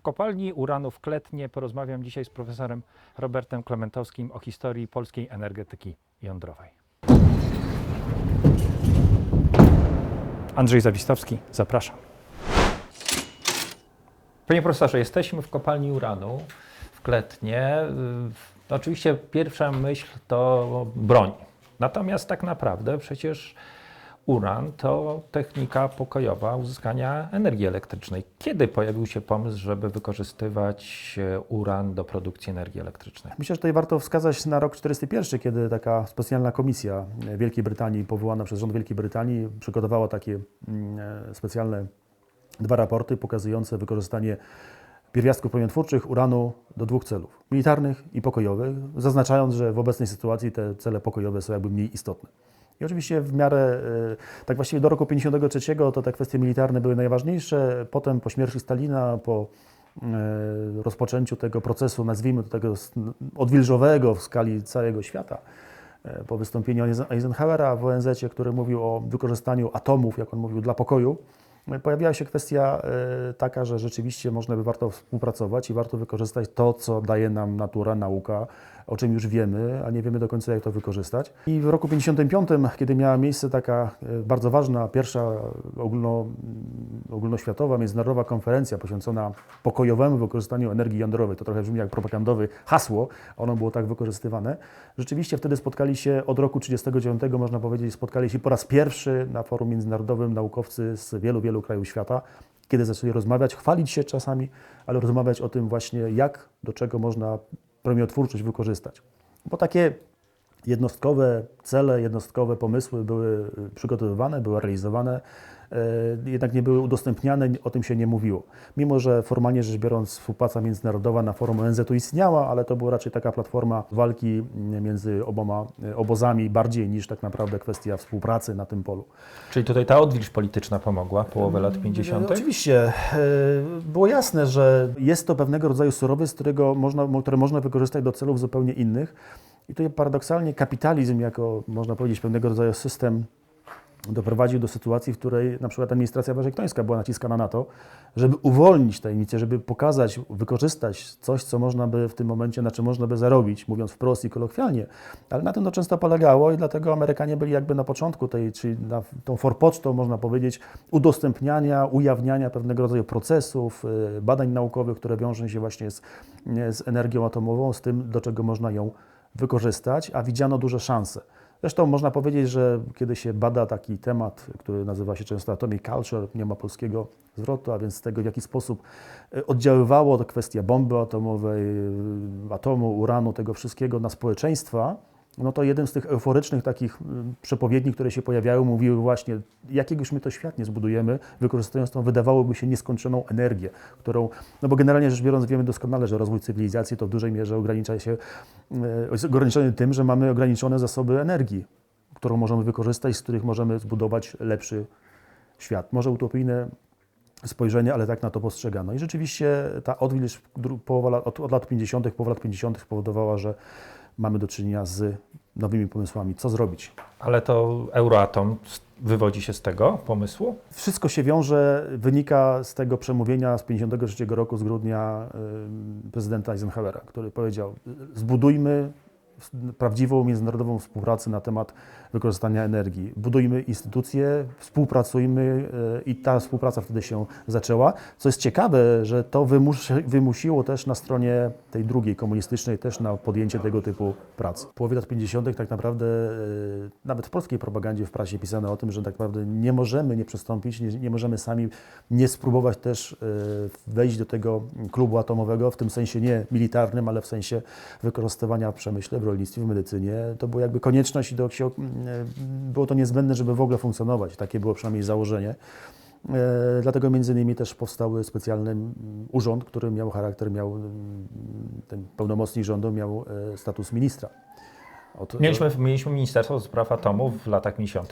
W kopalni uranu w Kletnie porozmawiam dzisiaj z profesorem Robertem Klementowskim o historii polskiej energetyki jądrowej. Andrzej Zawistowski, zapraszam. Panie profesorze, jesteśmy w kopalni uranu w Kletnie. Oczywiście pierwsza myśl to broń. Natomiast tak naprawdę przecież uran to technika pokojowa uzyskania energii elektrycznej. Kiedy pojawił się pomysł, żeby wykorzystywać e, uran do produkcji energii elektrycznej? Myślę, że tutaj warto wskazać na rok 1941, kiedy taka specjalna komisja Wielkiej Brytanii, powołana przez rząd Wielkiej Brytanii, przygotowała takie mm, e, specjalne dwa raporty pokazujące wykorzystanie pierwiastków promieniotwórczych uranu do dwóch celów, militarnych i pokojowych, zaznaczając, że w obecnej sytuacji te cele pokojowe są jakby mniej istotne. I oczywiście w miarę, e, tak właściwie do roku 1953 to te kwestie militarne były najważniejsze, potem po śmierci Stalina, po e, rozpoczęciu tego procesu, nazwijmy to tego odwilżowego w skali całego świata, e, po wystąpieniu Eisen- Eisenhowera w ONZ, który mówił o wykorzystaniu atomów, jak on mówił, dla pokoju, pojawiła się kwestia taka, że rzeczywiście można by warto współpracować i warto wykorzystać to, co daje nam natura, nauka, o czym już wiemy, a nie wiemy do końca, jak to wykorzystać. I w roku 1955, kiedy miała miejsce taka e, bardzo ważna, pierwsza ogólno, mm, ogólnoświatowa, międzynarodowa konferencja poświęcona pokojowemu wykorzystaniu energii jądrowej, to trochę brzmi jak propagandowe hasło, ono było tak wykorzystywane. Rzeczywiście wtedy spotkali się od roku 1939, można powiedzieć, spotkali się po raz pierwszy na forum międzynarodowym naukowcy z wielu, wielu krajów świata, kiedy zaczęli rozmawiać, chwalić się czasami, ale rozmawiać o tym właśnie, jak, do czego można promieniotwórczość wykorzystać. Bo takie jednostkowe cele, jednostkowe pomysły były przygotowywane, były realizowane, jednak nie były udostępniane, o tym się nie mówiło. Mimo, że formalnie rzecz biorąc współpraca międzynarodowa na forum ONZ-u istniała, ale to była raczej taka platforma walki mm, między oboma y, obozami bardziej niż tak naprawdę kwestia współpracy na tym polu. Czyli tutaj ta odwilż polityczna pomogła, połowę lat 50. Oczywiście. e, Było jasne, że jest to pewnego rodzaju surowiec, którego można, które można wykorzystać do celów zupełnie innych. I tutaj paradoksalnie kapitalizm jako, można powiedzieć, pewnego rodzaju system doprowadził do sytuacji, w której na przykład administracja waszyngtońska była naciskana na to, żeby uwolnić tajemnicę, żeby pokazać, wykorzystać coś, co można by w tym momencie, na czym można by zarobić, mówiąc wprost i kolokwialnie. Ale na tym to często polegało i dlatego Amerykanie byli jakby na początku tej, czyli na tą forpocztą, można powiedzieć, udostępniania, ujawniania pewnego rodzaju procesów, y, badań naukowych, które wiążą się właśnie z, z energią atomową, z tym, do czego można ją wykorzystać, a widziano duże szanse. Zresztą można powiedzieć, że kiedy się bada taki temat, który nazywa się często atomic culture, nie ma polskiego zwrotu, a więc z tego, w jaki sposób e, oddziaływało to kwestia bomby atomowej, e, atomu, uranu, tego wszystkiego na społeczeństwa, no to jeden z tych euforycznych takich mm, przepowiedni, które się pojawiały, mówiły właśnie, jakiegoś my to świat nie zbudujemy, wykorzystując tą, wydawałoby się, nieskończoną energię, którą, no bo generalnie rzecz biorąc wiemy doskonale, że rozwój cywilizacji to w dużej mierze ogranicza się, jest ograniczony tym, że mamy ograniczone zasoby energii, którą możemy wykorzystać, z których możemy zbudować lepszy świat. Może utopijne spojrzenie, ale tak na to postrzegano. I rzeczywiście ta odwilż od, lat 50., połowa lat 50. spowodowała, że mamy do czynienia z nowymi pomysłami, co zrobić. Ale to Euroatom wywodzi się z tego pomysłu? Wszystko się wiąże, wynika z tego przemówienia z 53 roku, z grudnia prezydenta Eisenhowera, który powiedział: zbudujmy prawdziwą międzynarodową współpracę na temat wykorzystania energii. Budujmy instytucje, współpracujmy y, i ta współpraca wtedy się zaczęła. Co jest ciekawe, że to wymusi, wymusiło też na stronie tej drugiej, komunistycznej, też na podjęcie tego typu pracy. W połowie lat 50. tak naprawdę y, nawet w polskiej propagandzie, w prasie pisano o tym, że tak naprawdę nie możemy nie przystąpić, nie, nie możemy sami nie spróbować też y, wejść do tego klubu atomowego, w tym sensie nie militarnym, ale w sensie wykorzystywania w przemyśle, w rolnictwie, w medycynie. To była jakby konieczność i do, było to niezbędne, żeby w ogóle funkcjonować. Takie było przynajmniej założenie. E, Dlatego między innymi też powstały specjalny mm, urząd, który miał charakter, miał mm, ten pełnomocnik rządu miał e, status ministra. Od- Mieliśmy, mieliśmy Ministerstwo Spraw Atomu w latach 50.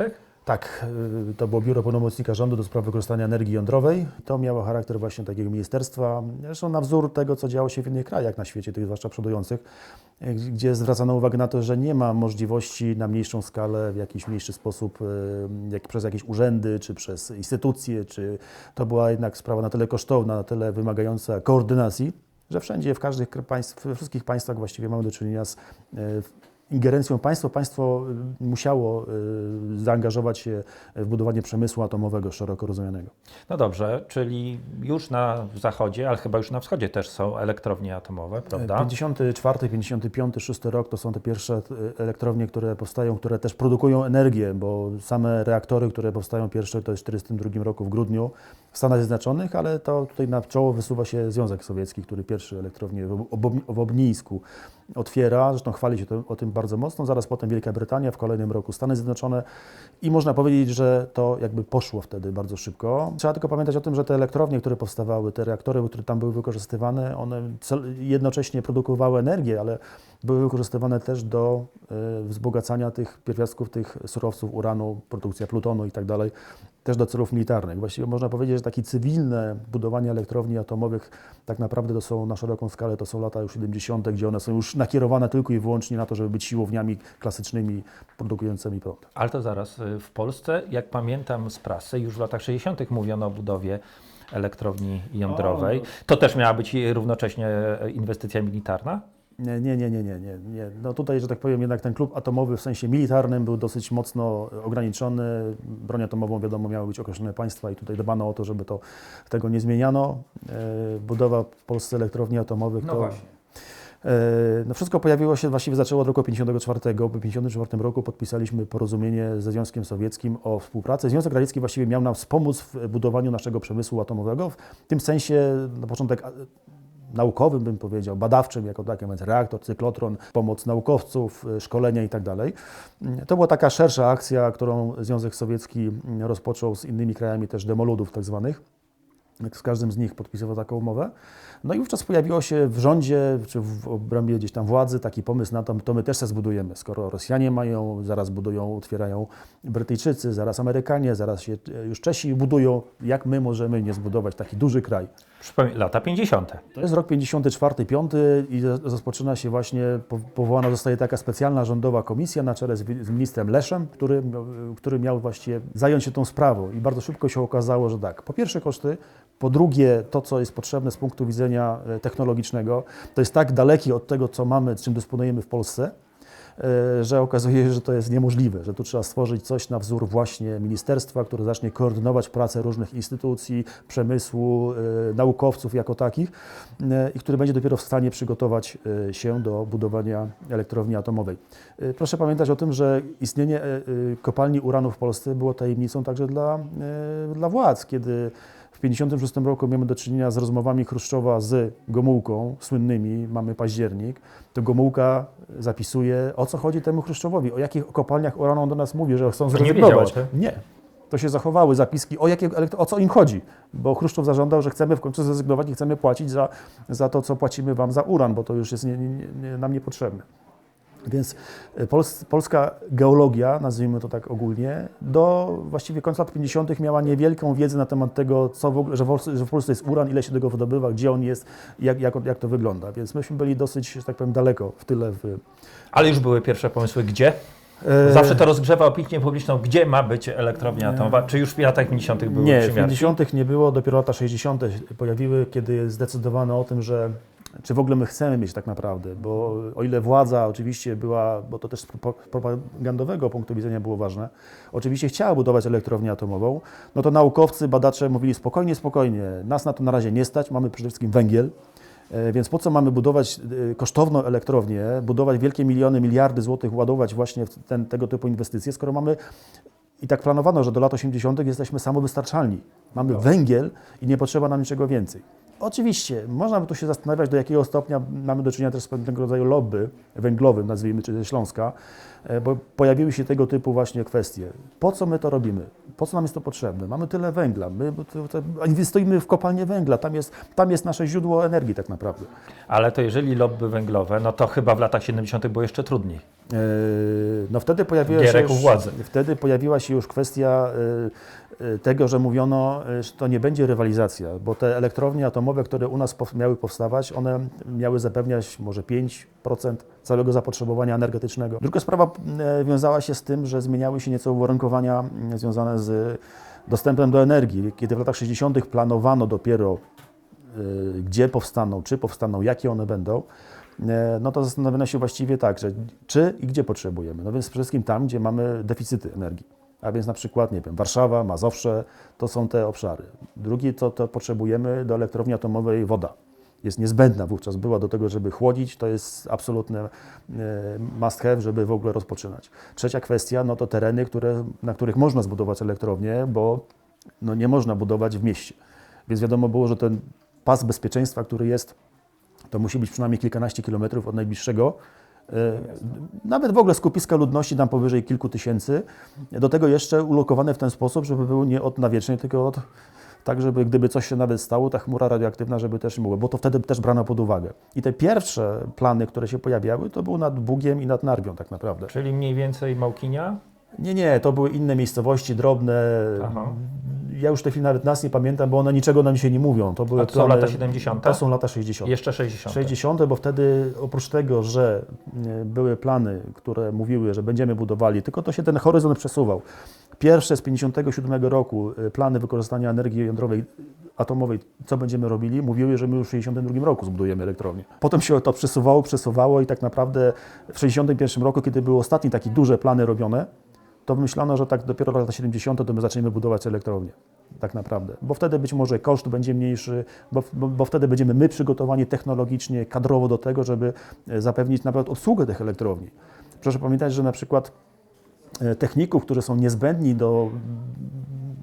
Tak, y, to było Biuro Pełnomocnika Rządu do spraw wykorzystania energii jądrowej. To miało charakter właśnie takiego ministerstwa, zresztą na wzór tego, co działo się w innych krajach na świecie, tych zwłaszcza przodujących, y, gdzie zwracano uwagę na to, że nie ma możliwości na mniejszą skalę, w jakiś mniejszy sposób, y, jak przez jakieś urzędy, czy przez instytucje, czy to była jednak sprawa na tyle kosztowna, na tyle wymagająca koordynacji, że wszędzie, w każdych państw, we wszystkich państwach właściwie mamy do czynienia z ingerencją państwa. Państwo y, musiało y, zaangażować się w budowanie przemysłu atomowego szeroko rozumianego. No dobrze, czyli już na zachodzie, ale chyba już na wschodzie też są elektrownie atomowe, prawda? 54, 55, 6 rok to są te pierwsze y, elektrownie, które powstają, które też produkują energię, bo same reaktory, które powstają pierwsze, to jest w 1942 roku w grudniu w Stanach Zjednoczonych, ale to tutaj na czoło wysuwa się Związek Sowiecki, który pierwszy elektrownię w Obnińsku otwiera, zresztą chwali się to, o tym bardzo mocno, zaraz potem Wielka Brytania, w kolejnym roku Stany Zjednoczone. I można powiedzieć, że to jakby poszło wtedy bardzo szybko. Trzeba tylko pamiętać o tym, że te elektrownie, które powstawały, te reaktory, które tam były wykorzystywane, one jednocześnie produkowały energię, ale były wykorzystywane też do y, wzbogacania tych pierwiastków, tych surowców uranu, produkcja plutonu i tak dalej, też do celów militarnych. Właściwie można powiedzieć, że takie cywilne budowanie elektrowni atomowych tak naprawdę to są na szeroką skalę, to są lata już 70., gdzie one są już nakierowane tylko i wyłącznie na to, żeby być siłowniami klasycznymi produkującymi prąd. Ale to zaraz, y, w Polsce, jak pamiętam z prasy, już w latach 60. mówiono o budowie elektrowni jądrowej. To też miała być równocześnie e, inwestycja militarna? Nie, nie, nie, nie, nie, nie. No tutaj, że tak powiem, jednak ten klub atomowy w sensie militarnym był dosyć mocno ograniczony. Broń atomową, wiadomo, miały być określone państwa i tutaj dbano o to, żeby to, tego nie zmieniano. E, budowa w Polsce elektrowni atomowych to... E, No wszystko pojawiło się, właściwie zaczęło od roku 54, bo w 54 roku podpisaliśmy porozumienie ze Związkiem Sowieckim o współpracy. Związek Radziecki właściwie miał nam wspomóc w budowaniu naszego przemysłu atomowego, w tym sensie na początek naukowym, bym powiedział, badawczym jako takim, więc reaktor, cyklotron, pomoc naukowców, y, szkolenia i tak To była taka szersza akcja, którą Związek Sowiecki rozpoczął z innymi krajami też demoludów tak zwanych. Z każdym z nich podpisywał taką umowę. No i wówczas pojawiło się w rządzie, czy w obrębie gdzieś tam władzy taki pomysł na to, to my też se zbudujemy. Skoro Rosjanie mają, zaraz budują, otwierają Brytyjczycy, zaraz Amerykanie, zaraz się e, już Czesi budują, jak my możemy nie zbudować taki duży kraj? Przypomnę, lata 50. To jest rok 54, 5 i roz- rozpoczyna się właśnie, po- powołana zostaje taka specjalna rządowa komisja na czele z, ministrem Leszem, który, miał- który miał właściwie zająć się tą sprawą. I bardzo szybko się okazało, że tak, po pierwsze koszty, po drugie to, co jest potrzebne z punktu widzenia e, technologicznego, to jest tak dalekie od tego, co mamy, czym dysponujemy w Polsce, e, że okazuje się, że to jest niemożliwe, że tu trzeba stworzyć coś na wzór właśnie ministerstwa, które zacznie koordynować pracę różnych instytucji, przemysłu, e, naukowców jako takich i który będzie dopiero w stanie przygotować się do budowania elektrowni atomowej. Proszę pamiętać o tym, że istnienie kopalni uranu w Polsce było tajemnicą także dla, dla władz, kiedy w 1956 roku mamy do czynienia z rozmowami Chruszczowa z Gomułką, słynnymi, mamy październik, to Gomułka zapisuje, o co chodzi temu Chruszczowowi, o jakich kopalniach uranu on do nas mówi, że chcą nie zrezygnować. tym? Nie. To się zachowały zapiski, o, jakie, o co im chodzi, bo Chruszczow zażądał, że chcemy w końcu zrezygnować i chcemy płacić za, za to, co płacimy Wam za uran, bo to już jest nie, nie, nie, nam niepotrzebne. Więc e, Pols, polska geologia, nazwijmy to tak ogólnie, do właściwie końca lat 50. miała niewielką wiedzę na temat tego, co w ogóle, że w, Polsce, w jest uran, ile się tego wydobywa, gdzie on jest, jak, jak, jak to wygląda. Więc myśmy byli dosyć, że tak powiem, daleko w tyle. W, Ale już były pierwsze pomysły, gdzie? E, Zawsze to rozgrzewa opinię publiczną, gdzie ma być elektrownia atomowa. Czy już w latach 50. były Nie, w przymiarki? 50. nie było, dopiero lata 60. się pojawiły, kiedy zdecydowano o tym, że czy w ogóle my chcemy mieć tak naprawdę, bo o ile władza oczywiście była, bo to też z pro- propagandowego punktu widzenia było ważne, oczywiście chciała budować elektrownię atomową, no to naukowcy, badacze mówili spokojnie, spokojnie, nas na to na razie nie stać, mamy przede wszystkim węgiel, E, Więc po co mamy budować e, kosztowną elektrownię, budować wielkie miliony, miliardy złotych, ładować właśnie w ten, tego typu inwestycje, skoro mamy i tak planowano, że do lat 80. jesteśmy samowystarczalni. Mamy węgiel i nie potrzeba nam niczego więcej. Oczywiście, można by tu się zastanawiać, do jakiego stopnia mamy do czynienia też z pewnego rodzaju lobby węglowym, nazwijmy, czy ze Śląska, e, bo pojawiły się tego typu właśnie kwestie. Po co my to robimy? Po co nam jest to potrzebne? Mamy tyle węgla, my inwestujmy w kopalnię węgla, tam jest, tam jest nasze źródło energii tak naprawdę. Ale to jeżeli lobby węglowe, no to chyba w latach 70. było jeszcze trudniej. No wtedy pojawiła się, Gierek już, władzy. wtedy pojawiła się już kwestia y, y, tego, że mówiono, że to nie będzie rywalizacja, bo te elektrownie atomowe, które u nas miały powstawać, one miały zapewniać może 5% całego zapotrzebowania energetycznego. Druga sprawa wiązała się z tym, że zmieniały się nieco uwarunkowania związane z dostępem do energii. Kiedy w latach 60. planowano dopiero gdzie powstaną, czy powstaną, jakie one będą, e, no to zastanawiano się właściwie tak, że czy i gdzie potrzebujemy. No więc przede wszystkim tam, gdzie mamy deficyty energii. A więc na przykład, nie wiem, Warszawa, Mazowsze, to są te obszary. Drugi to, to potrzebujemy do elektrowni atomowej woda. Jest niezbędna wówczas była do tego, żeby chłodzić, to jest absolutny e, must have, żeby w ogóle rozpoczynać. Trzecia kwestia, no to tereny, które, na których można zbudować elektrownię, bo no nie można budować w mieście. Więc wiadomo było, że ten pas bezpieczeństwa, który jest, to musi być przynajmniej kilkanaście kilometrów od najbliższego. e, Nawet w ogóle skupiska ludności tam powyżej kilku tysięcy. Do tego jeszcze ulokowane w ten sposób, żeby były nie od na wiecznie, tylko od, tak, żeby gdyby coś się nawet stało, ta chmura radioaktywna, żeby też mogła, bo to wtedy też brano pod uwagę. I te pierwsze plany, które się pojawiały, to było nad Bugiem i nad Narwią tak naprawdę. Czyli mniej więcej Małkinia? Nie, nie, to były inne miejscowości, drobne. Aha. Ja już w tej chwili nawet nas nie pamiętam, bo one niczego nam dzisiaj nie mówią. To były A to są lata 70? To są lata 60. Jeszcze 60. 60, bo wtedy oprócz tego, że e, były plany, które mówiły, że będziemy budowali, tylko to się ten horyzont przesuwał. Pierwsze z 57 roku e, plany wykorzystania energii jądrowej atomowej, co będziemy robili, mówiły, że my już w 62 roku zbudujemy elektrownię. Potem się to przesuwało, przesuwało i tak naprawdę w 61 roku, kiedy były ostatnie takie duże plany robione, to myślano, że tak dopiero lata 70. to my zaczniemy budować elektrownię. Tak naprawdę. Bo wtedy być może koszt będzie mniejszy, bo, bo, bo wtedy będziemy my przygotowani technologicznie, kadrowo do tego, żeby e, zapewnić na przykład obsługę tych elektrowni. Proszę pamiętać, że na przykład e, techników, którzy są niezbędni do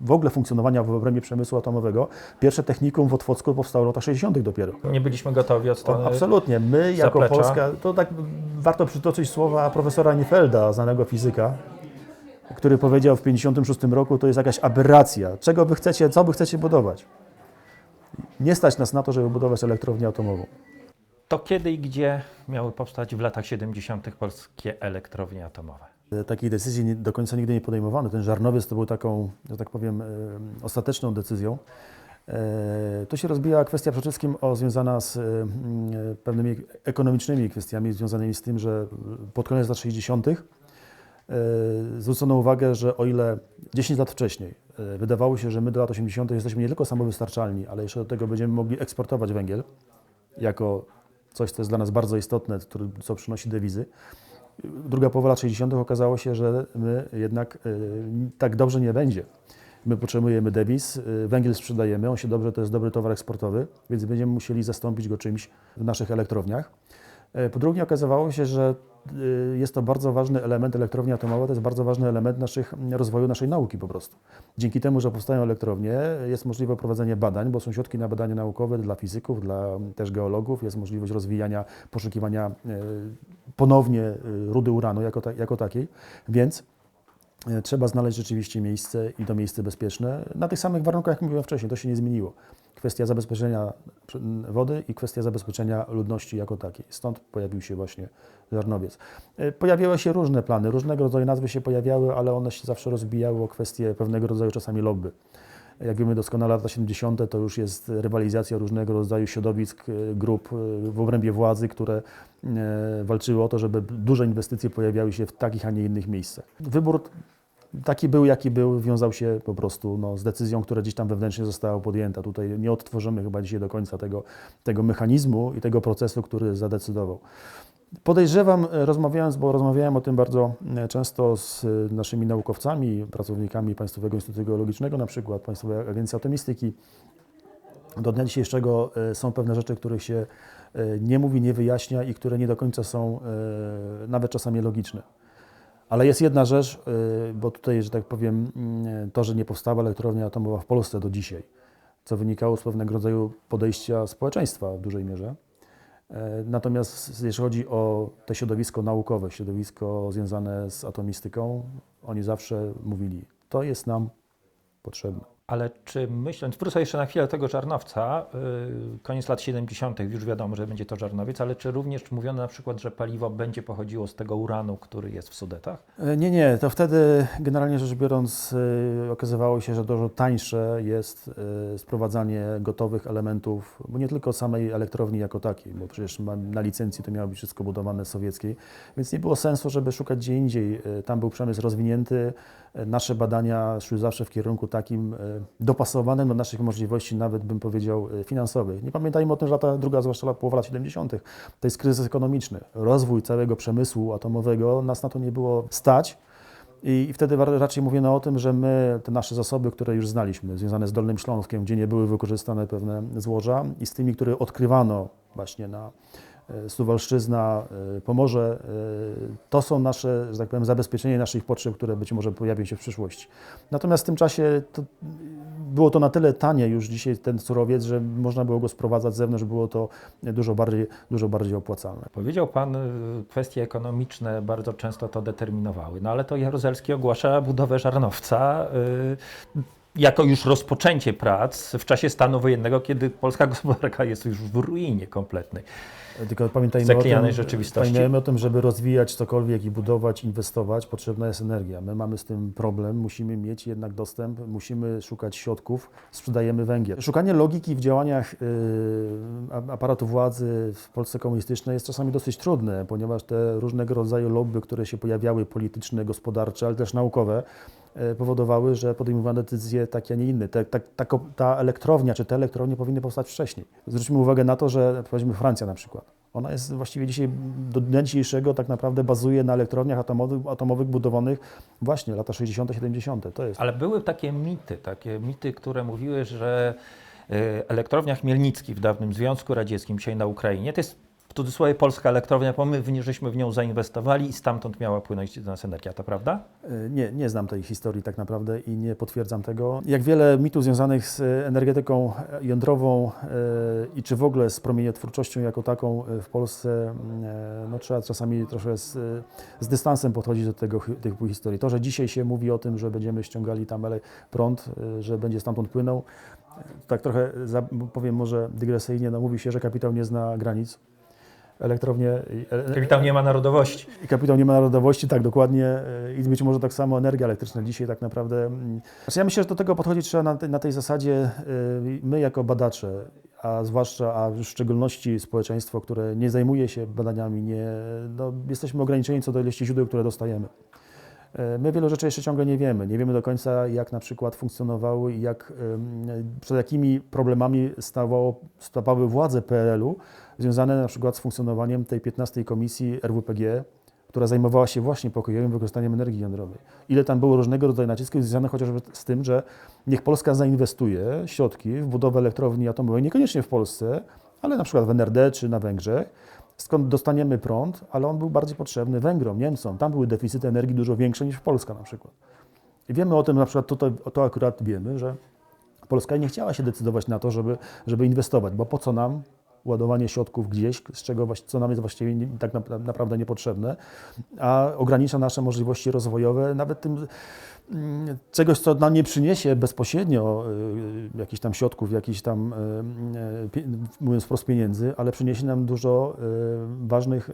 w ogóle funkcjonowania w obrębie przemysłu atomowego, pierwsze technikum w Otwocku powstało w latach 60. dopiero. Nie byliśmy gotowi od strony... Absolutnie. My jako zaplecza. Polska, to tak warto przytoczyć słowa profesora Niefelda, znanego fizyka, który powiedział w 1956 roku, to jest jakaś aberracja. Czego wy chcecie, co wy chcecie budować? Nie stać nas na to, żeby budować elektrownię atomową. To kiedy i gdzie miały powstać w latach 70. polskie elektrownie atomowe? Takiej decyzji do końca nigdy nie podejmowano. Ten Żarnowiec to był taką, że tak powiem, ostateczną decyzją. E, Tu się rozbija kwestia przede wszystkim o, związana z e, pewnymi ekonomicznymi kwestiami związanymi z tym, że pod koniec lat 60. e, zwrócono uwagę, że o ile 10 lat wcześniej e, wydawało się, że my do lat 80. jesteśmy nie tylko samowystarczalni, ale jeszcze do tego będziemy mogli eksportować węgiel jako coś, co jest dla nas bardzo istotne, co przynosi dewizy. Druga połowa lat 60. okazało się, że my jednak y, tak dobrze nie będzie. My potrzebujemy dewiz, węgiel sprzedajemy, on się dobrze, to jest dobry towar eksportowy, więc będziemy musieli zastąpić go czymś w naszych elektrowniach. E, Po drugie okazywało się, że y, jest to bardzo ważny element, elektrownia atomowa to jest bardzo ważny element naszych, rozwoju naszej nauki po prostu. Dzięki temu, że powstają elektrownie, jest możliwe prowadzenie badań, bo są środki na badania naukowe dla fizyków, dla też geologów, jest możliwość rozwijania, poszukiwania e, ponownie e, rudy uranu jako, ta, jako takiej, więc e, trzeba znaleźć rzeczywiście miejsce i to miejsce bezpieczne na tych samych warunkach, jak mówiłem wcześniej, to się nie zmieniło. Kwestia zabezpieczenia wody i kwestia zabezpieczenia ludności jako takiej. Stąd pojawił się właśnie Żarnowiec. E, Pojawiały się różne plany, różnego rodzaju nazwy się pojawiały, ale one się zawsze rozbijały o kwestie pewnego rodzaju czasami lobby. Jak wiemy doskonale, lata 70. to już jest rywalizacja różnego rodzaju środowisk, e, grup e, w obrębie władzy, które walczyły o to, żeby duże inwestycje pojawiały się w takich, a nie innych miejscach. Wybór taki był, jaki był, wiązał się po prostu no, z decyzją, która gdzieś tam wewnętrznie została podjęta. Tutaj nie odtworzymy chyba dzisiaj do końca tego, tego mechanizmu i tego procesu, który zadecydował. Podejrzewam, e, rozmawiając, bo rozmawiałem o tym bardzo e, często z e, naszymi naukowcami, pracownikami Państwowego Instytutu Geologicznego, na przykład Państwowej Agencji Atomistyki, do dnia dzisiejszego są pewne rzeczy, których się nie mówi, nie wyjaśnia i które nie do końca są nawet czasami logiczne. Ale jest jedna rzecz, e, bo tutaj, że tak powiem, mm, to, że nie powstała elektrownia atomowa w Polsce do dzisiaj, co wynikało z pewnego rodzaju podejścia społeczeństwa w dużej mierze. E, Natomiast jeśli chodzi o to środowisko naukowe, środowisko związane z atomistyką, oni zawsze mówili, to jest nam potrzebne. Ale czy myśląc, wrócę jeszcze na chwilę do tego żarnowca, yy, koniec lat 70., już wiadomo, że będzie to żarnowiec, ale czy również mówiono na przykład, że paliwo będzie pochodziło z tego uranu, który jest w Sudetach? E, Nie, nie, to wtedy generalnie rzecz biorąc y, okazywało się, że dużo tańsze jest y, sprowadzanie gotowych elementów, bo nie tylko samej elektrowni jako takiej, bo przecież na licencji to miało być wszystko budowane sowieckiej, więc nie było sensu, żeby szukać gdzie indziej. Y, Tam był przemysł rozwinięty, y, nasze badania szły zawsze w kierunku takim y, dopasowanym do naszych możliwości, nawet bym powiedział y, finansowych. Nie pamiętajmy o tym, że lata druga, zwłaszcza połowa lat 70., to jest kryzys ekonomiczny. Rozwój całego przemysłu atomowego, nas na to nie było stać. I wtedy raczej mówiono o tym, że my te nasze zasoby, które już znaliśmy, związane z Dolnym Śląskiem, gdzie nie były wykorzystane pewne złoża i z tymi, które odkrywano właśnie na e, Suwalszczyzna, e, Pomorze, e, to są nasze, że tak powiem, zabezpieczenie naszych potrzeb, które być może pojawią się w przyszłości. Natomiast w tym czasie to, było to na tyle tanie już dzisiaj ten surowiec, że można było go sprowadzać z zewnątrz, było to dużo bardziej, dużo bardziej opłacalne. Powiedział Pan, kwestie ekonomiczne bardzo często to determinowały, no ale to Jaruzelski ogłasza budowę żarnowca jako już rozpoczęcie prac w czasie stanu wojennego, kiedy polska gospodarka jest już w ruinie kompletnej. Tylko pamiętajmy o, tym, rzeczywistości. pamiętajmy o tym, żeby rozwijać cokolwiek i budować, inwestować, potrzebna jest energia. My mamy z tym problem, musimy mieć jednak dostęp, musimy szukać środków, sprzedajemy węgiel. Szukanie logiki w działaniach yy, a- aparatu władzy w Polsce komunistycznej jest czasami dosyć trudne, ponieważ te różnego rodzaju lobby, które się pojawiały, polityczne, gospodarcze, ale też naukowe, powodowały, że podejmowano decyzje takie, a nie inne. Te, ta, ta, ta elektrownia, czy te elektrownie powinny powstać wcześniej. Zwróćmy uwagę na to, że powiedzmy Francja na przykład. Ona jest właściwie dzisiaj, do dnia dzisiejszego tak naprawdę bazuje na elektrowniach atomowych, atomowych budowanych właśnie lata 60., 70. To jest. Ale były takie mity, takie mity, które mówiły, że y, elektrownia Chmielnicki w dawnym Związku Radzieckim, dzisiaj na Ukrainie, to jest cudzysłowie polska elektrownia, bo my w żeśmy w nią zainwestowali i stamtąd miała płynąć do nas energia, to prawda? E, Nie, nie znam tej historii tak naprawdę i nie potwierdzam tego. Jak wiele mitów związanych z energetyką jądrową e, i czy w ogóle z promieniotwórczością jako taką e, w Polsce, e, no trzeba czasami trochę z, z dystansem podchodzić do tego, typu historii. To, że dzisiaj się mówi o tym, że będziemy ściągali tam prąd, że będzie stamtąd płynął, tak trochę powiem może dygresyjnie, no mówi się, że kapitał nie zna granic. Elektrownie, e, Kapitał nie ma narodowości. kapitał nie ma narodowości, tak dokładnie. e, I być może tak samo energia elektryczna dzisiaj tak naprawdę. mm, Znaczy ja myślę, że do tego podchodzić trzeba na, na tej zasadzie e, my jako badacze, a zwłaszcza, a w szczególności społeczeństwo, które nie zajmuje się badaniami, nie, no, jesteśmy ograniczeni co do ilości źródeł, które dostajemy. E, My wielu rzeczy jeszcze ciągle nie wiemy. Nie wiemy do końca, jak na przykład funkcjonowały i jak, przed jakimi problemami stawało, stawały władze PRL-u związane na przykład z funkcjonowaniem tej 15 komisji RWPG, która zajmowała się właśnie pokojowym wykorzystaniem energii jądrowej. Ile tam było różnego rodzaju nacisków związanych chociażby z tym, że niech Polska zainwestuje środki w budowę elektrowni atomowej, niekoniecznie w Polsce, ale na przykład w NRD czy na Węgrzech, skąd dostaniemy prąd, ale on był bardziej potrzebny Węgrom, Niemcom. Tam były deficyty energii dużo większe niż Polska na przykład. I wiemy o tym, na przykład to akurat wiemy, że Polska nie chciała się decydować na to, żeby, żeby inwestować, bo po co nam ładowanie środków gdzieś, z czego co nam jest właściwie tak na, naprawdę niepotrzebne, a ogranicza nasze możliwości rozwojowe, nawet tym mm, czegoś, co nam nie przyniesie bezpośrednio y, jakichś tam środków, jakichś tam, y, y, mówiąc wprost, pieniędzy, ale przyniesie nam dużo ważnych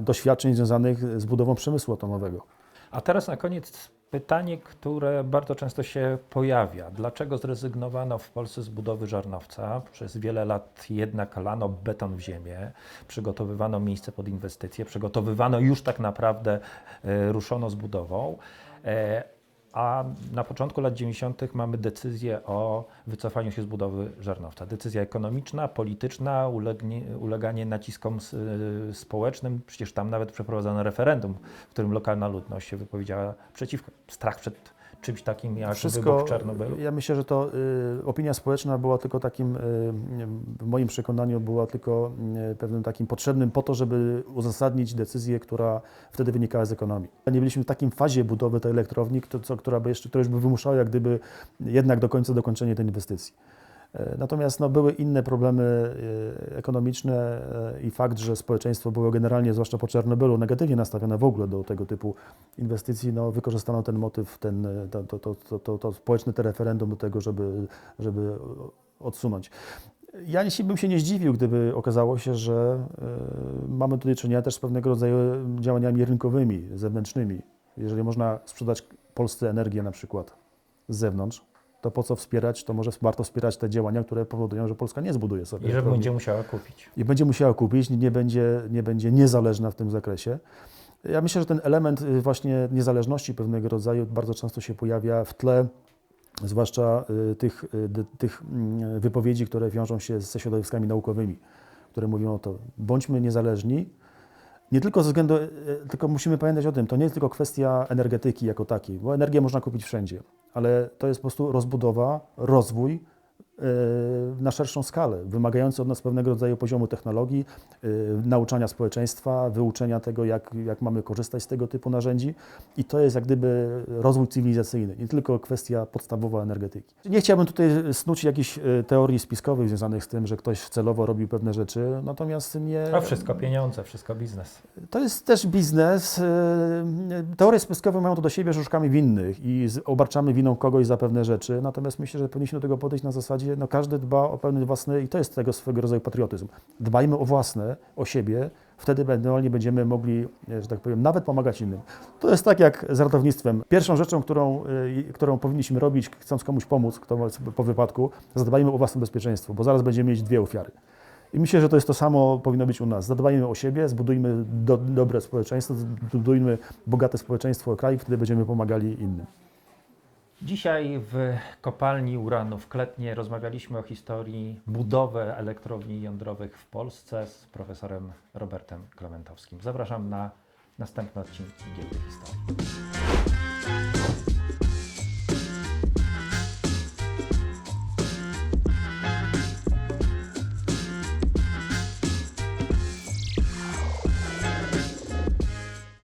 doświadczeń związanych z budową przemysłu atomowego. A teraz na koniec pytanie, które bardzo często się pojawia. Dlaczego zrezygnowano w Polsce z budowy żarnowca? Przez wiele lat jednak lano beton w ziemię, przygotowywano miejsce pod inwestycje, przygotowywano już tak naprawdę, e, ruszono z budową. A na początku lat 90. mamy decyzję o wycofaniu się z budowy żarnowca. Decyzja ekonomiczna, polityczna, ulegnie, uleganie naciskom y, społecznym. Przecież tam nawet przeprowadzono referendum, w którym lokalna ludność się wypowiedziała przeciwko. Strach przed czymś takim jak wybuch w Czarnobylu. Ja myślę, że to y, opinia społeczna była tylko takim, y, w moim przekonaniu, była tylko y, pewnym takim potrzebnym po to, żeby uzasadnić decyzję, która wtedy wynikała z ekonomii. Nie byliśmy w takim fazie budowy tej elektrowni, kto- co, która, by jeszcze, która już by wymuszała jak gdyby jednak do końca dokończenie tej inwestycji. E, Natomiast no, były inne problemy e, ekonomiczne e, i fakt, że społeczeństwo było generalnie, zwłaszcza po Czarnobylu, negatywnie nastawione w ogóle do tego typu inwestycji, no, wykorzystano ten motyw, ten, to, to, to, to, to, społeczne te referendum do tego, żeby, żeby odsunąć. Ja bym się nie zdziwił, gdyby okazało się, że mamy tutaj do czynienia też z pewnego rodzaju działaniami rynkowymi, zewnętrznymi. Jeżeli można sprzedać Polsce energię na przykład z zewnątrz, to po co wspierać, to może warto wspierać te działania, które powodują, że Polska nie zbuduje sobie I że będzie musiała kupić. I będzie musiała kupić, nie będzie, nie będzie niezależna w tym zakresie. Ja myślę, że ten element y, właśnie niezależności pewnego rodzaju bardzo często się pojawia w tle, zwłaszcza y, tych, y, tych mm, wypowiedzi, które wiążą się ze środowiskami naukowymi, które mówią o to, bądźmy niezależni, nie tylko ze względu, y, tylko musimy pamiętać o tym, to nie jest tylko kwestia energetyki jako takiej, bo energię można kupić wszędzie, ale to jest po prostu rozbudowa, rozwój na szerszą skalę, wymagający od nas pewnego rodzaju poziomu technologii, y, nauczania społeczeństwa, wyuczenia tego, jak, jak mamy korzystać z tego typu narzędzi. I to jest jak gdyby rozwój cywilizacyjny, nie tylko kwestia podstawowa energetyki. Nie chciałbym tutaj snuć jakichś y, teorii spiskowych związanych z tym, że ktoś celowo robił pewne rzeczy, natomiast nie... A wszystko pieniądze, wszystko biznes. To jest też biznes. Teorie spiskowe mają to do siebie, że szukamy winnych i obarczamy winą kogoś za pewne rzeczy. Natomiast myślę, że powinniśmy do tego podejść na zasadzie, no każdy dba o pewne własne i to jest tego swego rodzaju patriotyzm. Dbajmy o własne, o siebie, wtedy ewentualnie będziemy mogli, e, że tak powiem, nawet pomagać innym. To jest tak jak z ratownictwem. Pierwszą rzeczą, którą, yy, którą powinniśmy robić, chcąc komuś pomóc kto, po wypadku, zadbajmy o własne bezpieczeństwo, bo zaraz będziemy mieć dwie ofiary. I myślę, że to jest to samo powinno być u nas. Zadbajmy o siebie, zbudujmy do, dobre społeczeństwo, zbudujmy bogate społeczeństwo kraju, wtedy będziemy pomagali innym. Dzisiaj w kopalni uranu w Kletnie rozmawialiśmy o historii budowy elektrowni jądrowych w Polsce z profesorem Robertem Klementowskim. Zapraszam na następne odcinki Giełdy Historii.